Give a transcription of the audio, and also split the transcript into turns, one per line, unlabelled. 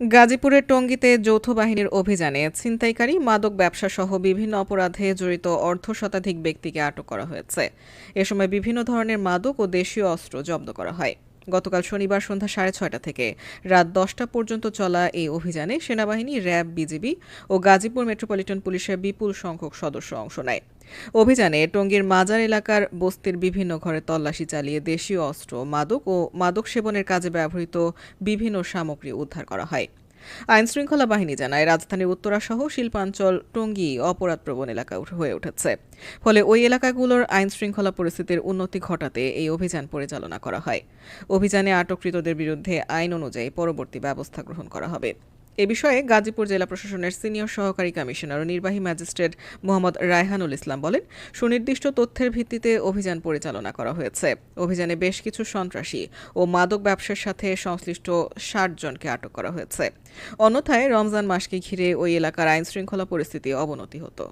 গাজীপুরের টঙ্গীতে যৌথ বাহিনীর অভিযানে ছিনতাইকারী, মাদক ব্যবসা সহ বিভিন্ন অপরাধে জড়িত অর্ধ শতাধিক ব্যক্তিকে আটক করা হয়েছে। এ সময় বিভিন্ন ধরনের মাদক ও দেশীয় অস্ত্র জব্দ করা হয়। গতকাল শনিবার সন্ধ্যা সাড়ে ছয়টা থেকে। রাত দশটা পর্যন্ত চলা এই অভিযানে সেনাবাহিনী, র্যাব, বিজিবি ও গাজীপুর মেট্রোপলিটন পুলিশের বিপুল সংখ্যক সদস্য অংশ নেয়। অভিযানে টঙ্গীর মাজার এলাকার বস্তির বিভিন্ন ঘরে তল্লাশি চালিয়ে দেশীয় অস্ত্র, মাদক ও মাদক সেবনের কাজে ব্যবহৃত বিভিন্ন সামগ্রী উদ্ধার করা হয়। আইন শৃঙ্খলা বাহিনী জানায়, রাজধানীর উত্তরাসহ শিল্পাঞ্চল টঙ্গী অপরাধপ্রবণ এলাকা হয়ে উঠেছে। ফলে ওই এলাকাগুলোর আইন শৃঙ্খলা পরিস্থিতির উন্নতি ঘটাতে এই অভিযান পরিচালনা করা হয়। অভিযানে আটককৃতদের বিরুদ্ধে আইন অনুযায়ী পরবর্তী ব্যবস্থা গ্রহণ করা হবে। এ বিষয়ে গাজীপুর জেলা প্রশাসনের সিনিয়র সহকারী কমিশনার ও নির্বাহী ম্যাজিস্ট্রেট মোহাম্মদ রায়হানুল ইসলাম বলেন, সুনির্দিষ্ট তথ্যের ভিত্তিতে অভিযান পরিচালনা করা হয়েছে। অভিযানে বেশ কিছু সন্ত্রাসী ও মাদক ব্যবসার সাথে সংশ্লিষ্ট ষাট জনকে আটক করা হয়েছে। অন্যথায় রমজান মাসকে ঘিরে ওই এলাকার আইন শৃঙ্খলা পরিস্থিতি অবনতি হতো।